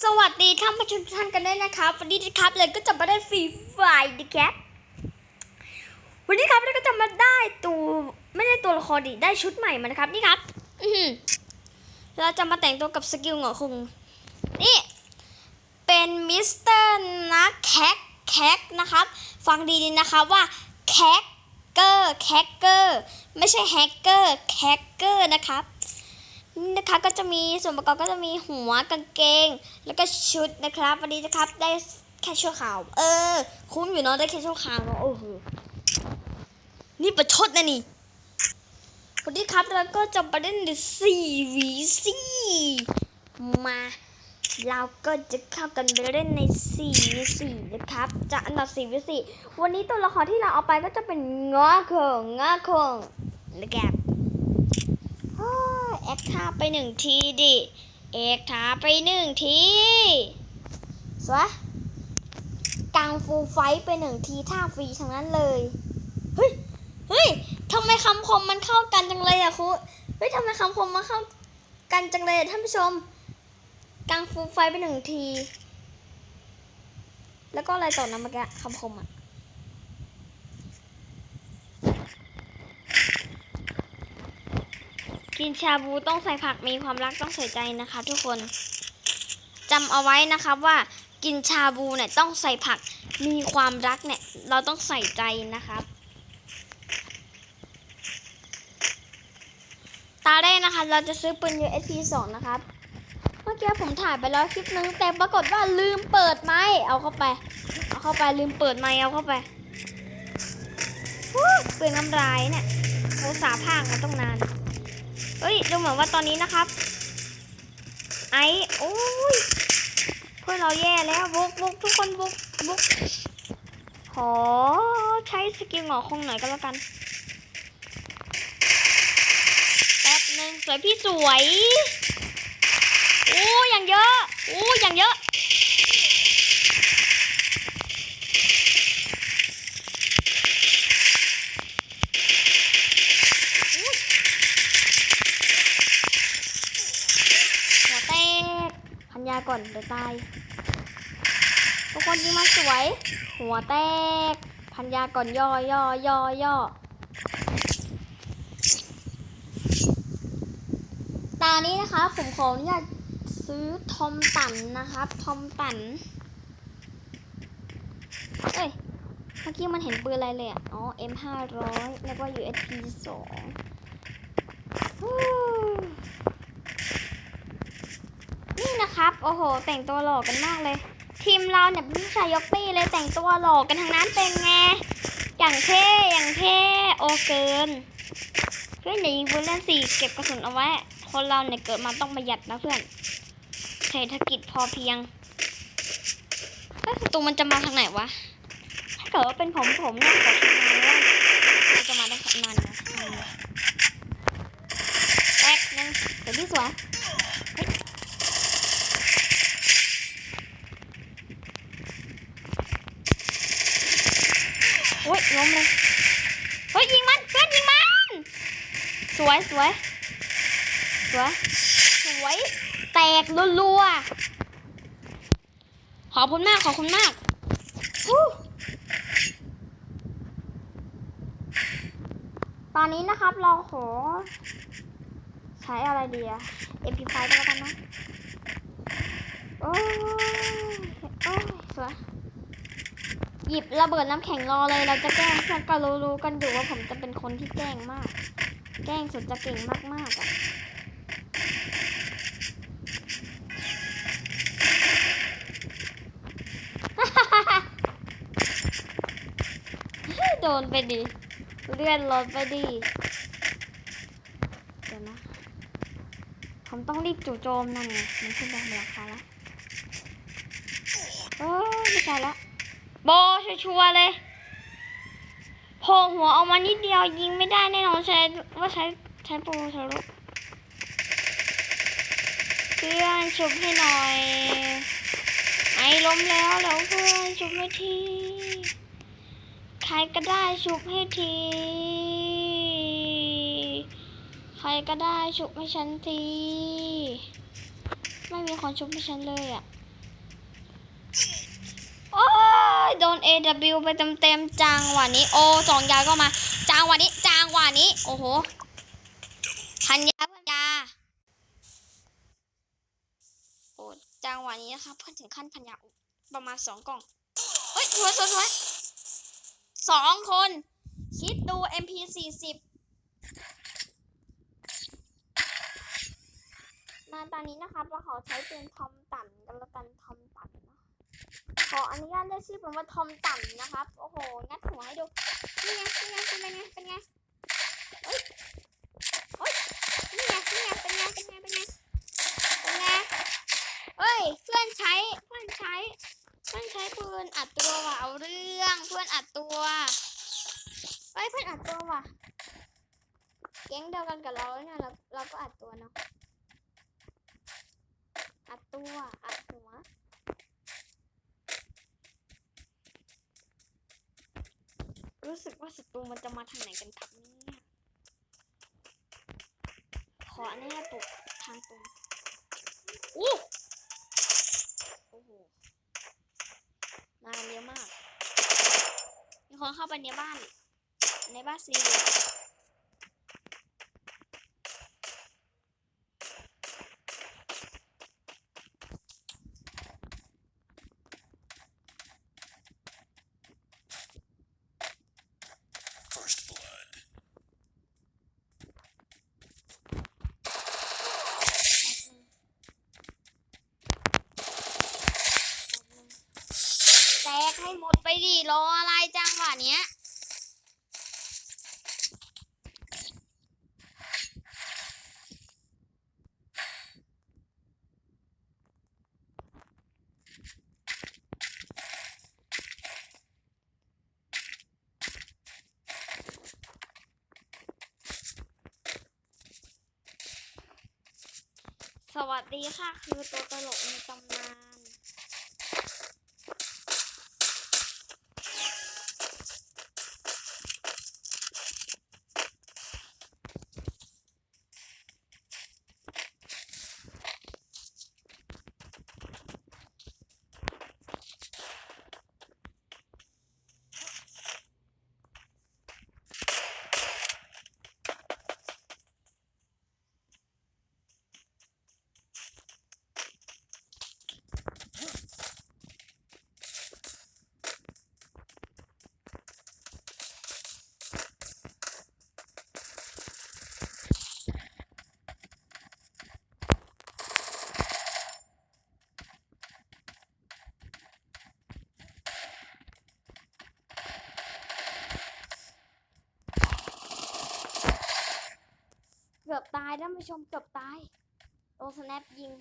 สวัสดีท่านผู้ชมทุกท่านกันด้วยนะครับวันนี้นะครับเลยก็จะมาได้ฟรีไฟล์นะครับวันนี้ครับเราก็จะมาได้ตัวไม่ได้ตัวละครดิได้ชุดใหม่มานะครับนี่ครับ อืเราจะมาแต่งตัวกับสกิลเหงอคุงนี่ เป็นมิสเตอร์นักแคกแคกนะครับ ฟังดีๆนะครับว่าแคกเกอร์แคกเกอร์ไม่ใช่แฮกเกอร์แคกเกอร์นะครับ นะคะก็จะมีส่วนประกอบก็จะมีหัวกางเกง แล้วก็ชุดนะครับวันนี้นะครับได้แค่ชั่วคราว เออ คุ้มอยู่เนาะได้แค่ชั่วคราวเนาะโอ้โหนี่ประชดนะนี่วันนี้ครับเราก็จะมาเล่นในสี่วีสี่มาเราก็จะเข้ากันไปเล่นในสี่วีสี่นะครับจะอันดับสี่วีสี่วันนี้ตัวละครที่เราเอาไปก็จะเป็นงอคงงอคงนะครับ ยแอคท่าไปหนึ่งทีดิเอกท่าไปหนึ่งทีสวยกังฟูไฟไปหนึ่งทีท่าฟรีทั้งนั้นเลย เฮ้ย เฮ้ยทำไมคำคมมันเข้ากันจังเลยอะครูเฮ้ยทำไมคำคมมันเข้ากันจังเลยอะท่านผู้ชม กังฟูไฟไปหนึ่งที แล้วก็อะไรต่อนะเมื่อกี้คำคมอะ กินชาบูต้องใส่ผักมีความรักต้องใส่ใจนะคะ ทุกคนจำเอาไว้นะครับว่ากินชาบูเนี่ยต้องใส่ผักมีความรักเนี่ย เราต้องใส่ใจนะครับ ตาแรกนะคะ เราจะซื้อปืน USP 2 นะครับ เมื่อกี้ผมถ่ายไปแล้วคลิปนึง แต่ปรากฏว่าลืมเปิดไม้เอาเข้าไป เอาเข้าไปลืมเปิดไม้เอาเข้าไปเปลืองน้ำลายเนี่ยโอสาห์พากมาต้องนาน เฮ้ยดูเหมือนว่าตอนนี้นะครับ ไอโอ้ยเพื่อนเราแย่แล้วบุกบุกทุกคนบุกบุกขอใช้สกิลหงอคงหน่อยก็แล้วกันแป๊บหนึ่งสวยพี่สวยโอ้ยอย่างเยอะโอ้ยอย่างเยอะอุ๊ย หัวแตกพัน ยาก่อนเดี๋ยวตาย ทุกคนยิงมาสวย หัวแตก พันยาก่อนย่อย่อย่อย่อตานี้นะคะผมขออนุญาตซื้อทอมตันนะครับ ทอมตัน เอ้ย เมื่อกี้มันเห็นปืนอะไรเลยอะ อ๋อ M 5 0 0แล้วก็ USP 2 นี่นะครับ โอ้โห แต่งตัวหล่อกันมากเลย ทีมเราเนี่ยเป็นผู้ชายยกปี้เลยแต่งตัวหล่อกันทั้งนั้นเป็นไง อย่างเท่อย่างเท่โอเกิน เพื่อนอย่ายิงปืนเล่นสี่เก็บกระสุนเอาไว้ คนเราเนี่ยเกิดมาต้องประหยัดนะเพื่อน เศรษฐกิจพอเพียงเอ้ยศัตรูมันจะมาทางไหนวะ ถ้าเกิดว่าเป็นผมผมเนี่ยขอทำงานว่ามันจะมาได้นานนะแป๊กนึงเดี๋ยวพี่สวย โอ้ย ล้มเลยเฮ้ยยิงมันเพื่อนยิงมันสวยสวยสวยสวยแตกรัวๆขอบคุณมากขอบคุณมากตอนนี้นะครับเราขอใช้อะไรดีอะ MP5 ก็แล้วกันนะ โอ้ย โอ้ย สวย หยิบระเบิดน้ำแข็งรอเลยเราจะแกล้งเพื่อนก็รู้ๆกันอยู่ว่าผมจะเป็นคนที่แกล้งมาก แกล้งสุดจะเก่งมากๆอะโดนไปดิ เลื่อนรถไปดิเดี๋ยวนะ ผมต้องรีบจู่โจมนั่นไงมันขึ้นไปบนหลังคาแล้วโอ้ไม่ใช่ละ โบชัวร์เลยโผล่หัวออกมานิดเดียวยิงไม่ได้แน่นอนใช้ว่าใช้ใช้โปรทะลุเพื่อนชุบให้หน่อย ไอ้ล้มแล้วแล้วเพื่อนชุบให้ที ใครก็ได้ชุบให้ที ใครก็ได้ชุบให้ฉันที ไม่มีคนชุบให้ฉันเลยอะ โดน AW ไปเต็มๆจังหวะนี้ โอ้สองยาก็มา จังหวะนี้ จังหวะนี้ โอ้โห พันยาพันยา โอ้จังหวะนี้นะครับเพื่อนถึงขั้นพันยาประมาณสองกล่อง เฮ้ยสวยสวยสวยสองคน คิดดู MP สี่สิบมาตอนนี้นะครับเราขอใช้เป็นทอมตันกันแล้วกันทอมตันนะ ขออนุญาตเรียกชื่อเป็นว่าทอมตันนะครับ โอ้โห งัดหัวให้ดู นี่ไง นี่ไง เป็นไง เป็นไงเฮ้ยเฮ้ยนี่ไง นี่ไง เป็นไง เป็นไง เป็นไง เป็นไง เฮ้ย เพื่อนใช้ เพื่อนใช้ เพื่อนใช้ปืนอัดตัวว่ะ เอาเรื่อง เพื่อนอัดตัว เฮ้ย เพื่อนอัดตัวว่ะแก๊งเดียวกันกับเราเนี่ยเราเราก็อัดตัวเนาะ อัดตัวอัด รู้สึกว่าศัตรูมันจะมาทางไหนกันครับเนี่ยขออนุญาตปลุกทางตรงอู้โอ้โหมากันเยอะมาก มีคนเข้าไปในบ้าน ในบ้านซี แตกให้หมดไปดิรออะไรจังหวะเนี้ย สวัสดีค่ะ คือตัวตลกในตำนาน เกือบตาย ท่านผู้ชมเกือบตาย โดนสแนปยิง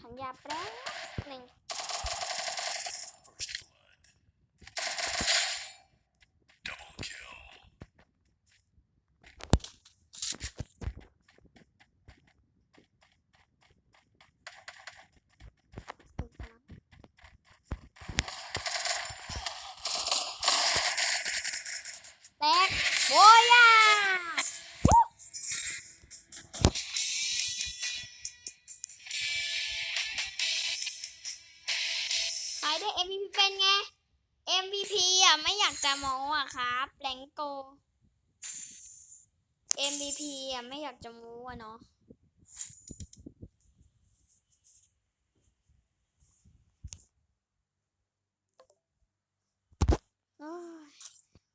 ถังยาแป๊บ MVP อะไม่อยากจะโม้อะครับแรงโก MVP อะไม่อยากจะโม้อะเนาะ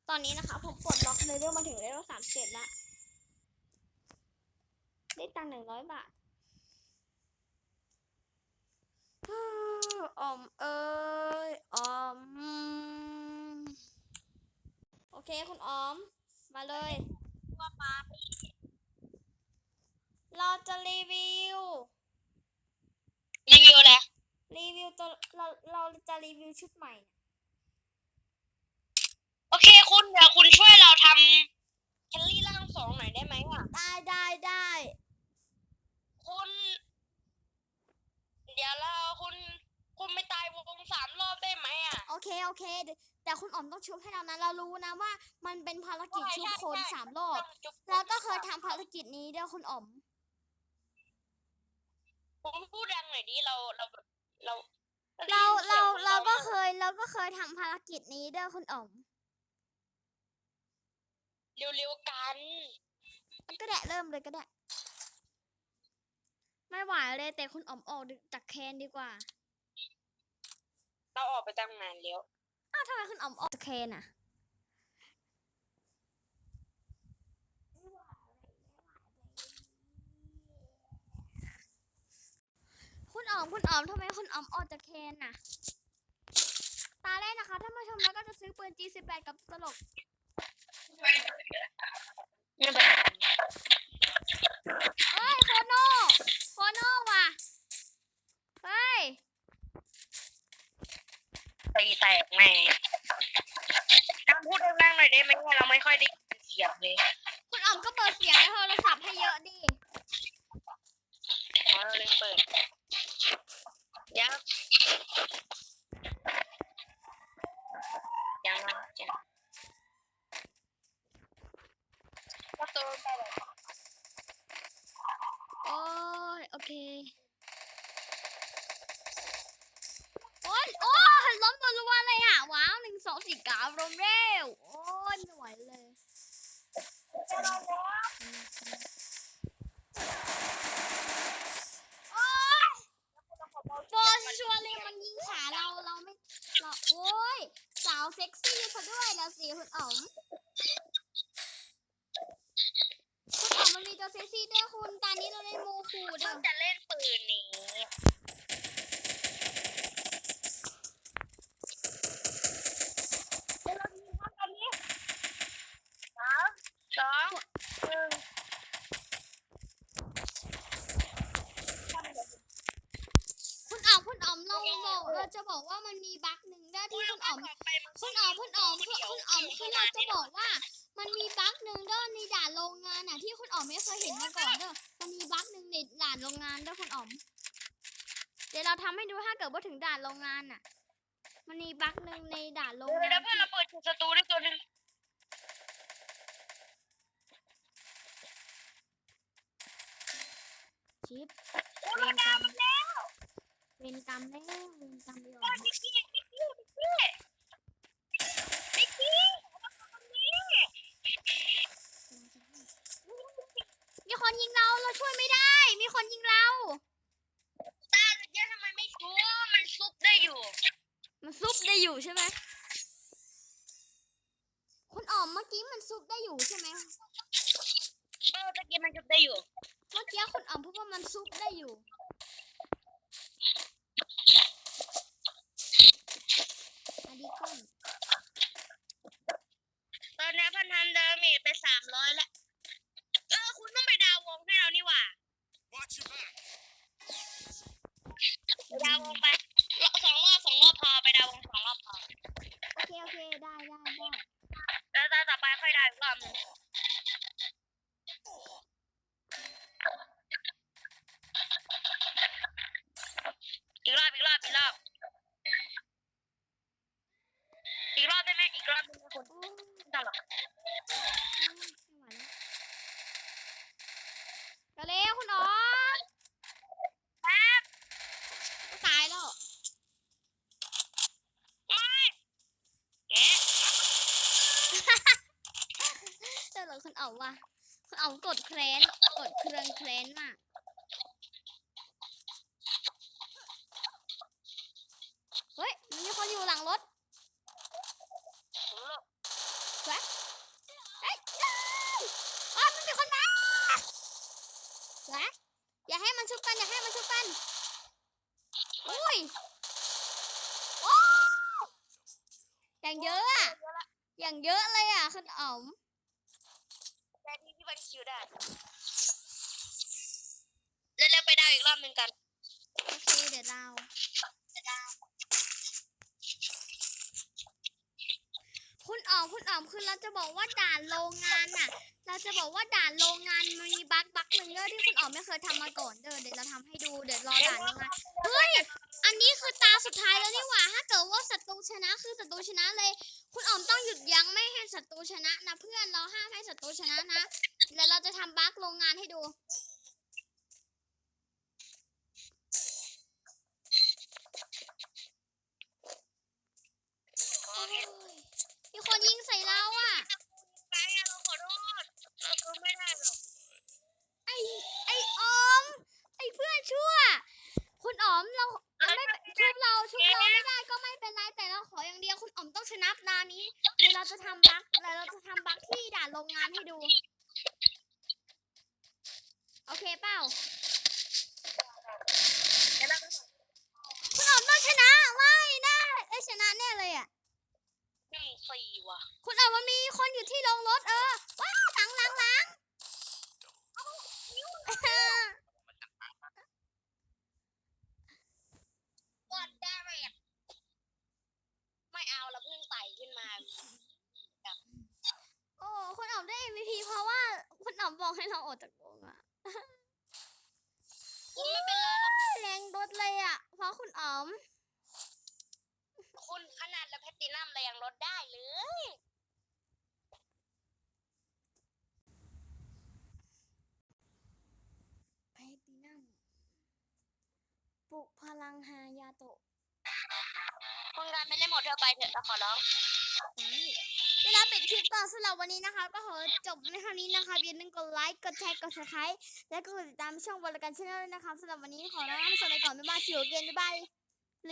ตอนนี้นะคะ ผมปลดล็อกเลเวลมาถึงเลเวลสามเจ็ดละ ได้ตังหนึ่งร้อยบาท อ้าวออมเอ้ยออม โอเคคุณออม มาเลยว่ามาพี่เราจะรีวิว รีวิวอะไร รีวิวตัวเราเราจะรีวิวชุดใหม่ โอเคคุณเดี๋ยวคุณช่วยเราทำแคลรี่ร่างสองหน่อยได้ไหมอะ ได้ได้ได้ คุณ เดี๋ยวเราคุณ คุณไม่ตายวงสามรอบได้ไหมอะ โอเคโอเคเดี๋ยวแต่คุณอ๋อมต้องชุบให้เรานะเรารู้นะว่า มันเป็นภารกิจใช่ชุบใช่คนใช่ สามรอบต้องจุ๊บเราก็เคยทำภารกิจนี้ด้วยคุณอ๋อม ผมพูดดังหน่อยดิเราเราแบบเราเเราเราเราก็เคยเราก็เคยทำภารกิจนี้ด้วยคุณอ๋อมเร็วๆกัน ก็ได้เริ่มเลยก็ได้ ไม่ไหวเลยแต่คุณอ๋อมออกจากแคนดีกว่า เราออกไปตั้งนานแล้ว อ้าวทำไมคุณอ๋อมออกจากแคนอะ คุณอ๋อมคุณอ๋อมทำไมคุณอ๋อมออกจากเคนน่ะ ตาแรกนะคะถ้ามาชมแล้วก็จะซื้อปืน G18 กับตลก ไม่เป็นไร เฮ้ย โคโน่โคโน่ว่ะ เฮ้ย ตีแตกแม่การพูดดังๆหน่อย ได้ไหมเราไม่ค่อยได้ยินเสียงเลย บอกว่ามันมีบั๊กหนึ่งได้ที่คุณอ๋อมคุณอ๋อมคุณอ๋อมคือคุณอ๋อมคือเราจะบอกว่า มันมีบั๊กหนึ่งเด้อในด่านโรงงานอะ ที่คุณอ๋อมไม่เคยเห็นมาก่อนเด้อมันมีบั๊กหนึ่งในด่านโรงงานเด้อคุณอ๋อมเดี๋ยวเราทำให้ดูถ้าเกิดว่าถึงด่านโรงงานอะ มันมีบั๊กหนึ่งในด่านโรงเดี๋ยวงานเพื่อนเราเปิดจุดศัตรูได้ตัวหนึ่งชิปโอ้ยมันดามันแล้ว เวรกรรมแล้วเวรกรรมเดียวนิกกี้นิกกี้นิกกี้นิกกี้มีคนยิงเราเราช่วยไม่ได้ มีคนยิงเราตาเยอะทำไมไม่ชัวร์มันซุกได้อยู่ มันซุปได้อยู่ใช่ไหมคุณอ๋อมเมื่อกี้มันซุปได้อยู่ใช่ไหมเออตะกี้มันซุกได้อยู่ เมื่อกี้คุณอ๋อมพูดว่ามันซุปได้อยู่ อันนี้ก่อน ตอนนี้พันทำดาเมจไป สามร้อยแล้วเออคุณต้องไปดาววงให้เรานี่หว่า Watch your back. ไปดาววงไปสองรอบสองรอบพอไปดาววงสองรอบพอโอเค โอเค ได้ได้ได้แล้วตาต่อไปค่อยดาวอีกรอบหนึงอีกรอบอีกรอบอีกรอบอีกรอบได้ไหมอีกรอบได้ไหมคุณ โอ้ย ไม่ต้องหรอก ไม่ไหวแล้วก็เร็วคุณอ๋อม แป๊บ ตายแล้ว ไม่เอ๊ะ เจอเลยคุณอ๋อมว่ะคุณอ๋อมกดแครนกดเครื่องแครนมาก เฮ้ย มันมีคนอยู่หลังรถ ผมหลบ เฮ้ยเฮ้ยอ๋อมันมีคนมาแจ๊คอย่าให้มันชุบกัน อย่าให้มันชุบกัน อุ้ยโอ้อย่างเยอะอะอย่างเยอะเลย อะคุณอ๋อมแต่ดีที่มันคิวได้เร็วๆไปดาวอีกรอบหนึ่งกัน โอเคเดี๋ยวเราคุณอ๋อมคุณอ๋อมคือเราจะบอกว่าด่านโรงงานน่ะ เราจะบอกว่าด่านโรงงานมันมีบั๊กบั๊กหนึ่งเด้อที่คุณอ๋อมไม่เคยทำมาก่อนเด้อเดี๋ยวเราทำให้ดูเดี๋ยวรอด่านโรงงานเฮ้ยอันนี้คือตาสุดท้ายแล้วนี่หว่าถ้าเกิดว่าศัตรูชนะคือศัตรูชนะเลย คุณอ๋อมต้องหยุดยั้งไม่ให้ศัตรูชนะ นะเพื่อนเราห้ามให้ศัตรูชนะนะ แล้วเราจะทำบั๊กโรงงานให้ดู มีคนยิงใส สี่ว่ะ คุณอ๋อมมันมีคนอยู่ที่โรงรถเออ ว้าวหลังหลังหลังก็ได้ไหมอะไม่เอาเราเพิ่งไต่ขึ้นมา โอ้คุณอ๋อมได้ MVP เพราะว่า คุณอ๋อมบอกให้เราออกจากวงอะคุณไม่เป็นไรหรอก แรงรถเลยอะเพราะคุณอ๋อม คุณขนาดแล้วแพตตินัมเรายังลดได้เลย แพตินัมปลุกพลังฮายาโตะคุณการไม่ได้หมดเธอไปเถอะเราขอร้อง เวลาปิดคลิปก่อนสำหรับวันนี้นะคะ ก็ขอจบในครั้งนี้นะคะอย่าลืมกดไลค์กดแชร์กด subscribe และก็กดติดตามช่องบริการชาแนลด้วยนะคะสำหรับวันนี้ขอลาไปก่อนบ๊ายบายสิวเกนบ๊ายบา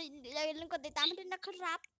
ยอย่าลืมกดติดตามให้ด้วยนะครับ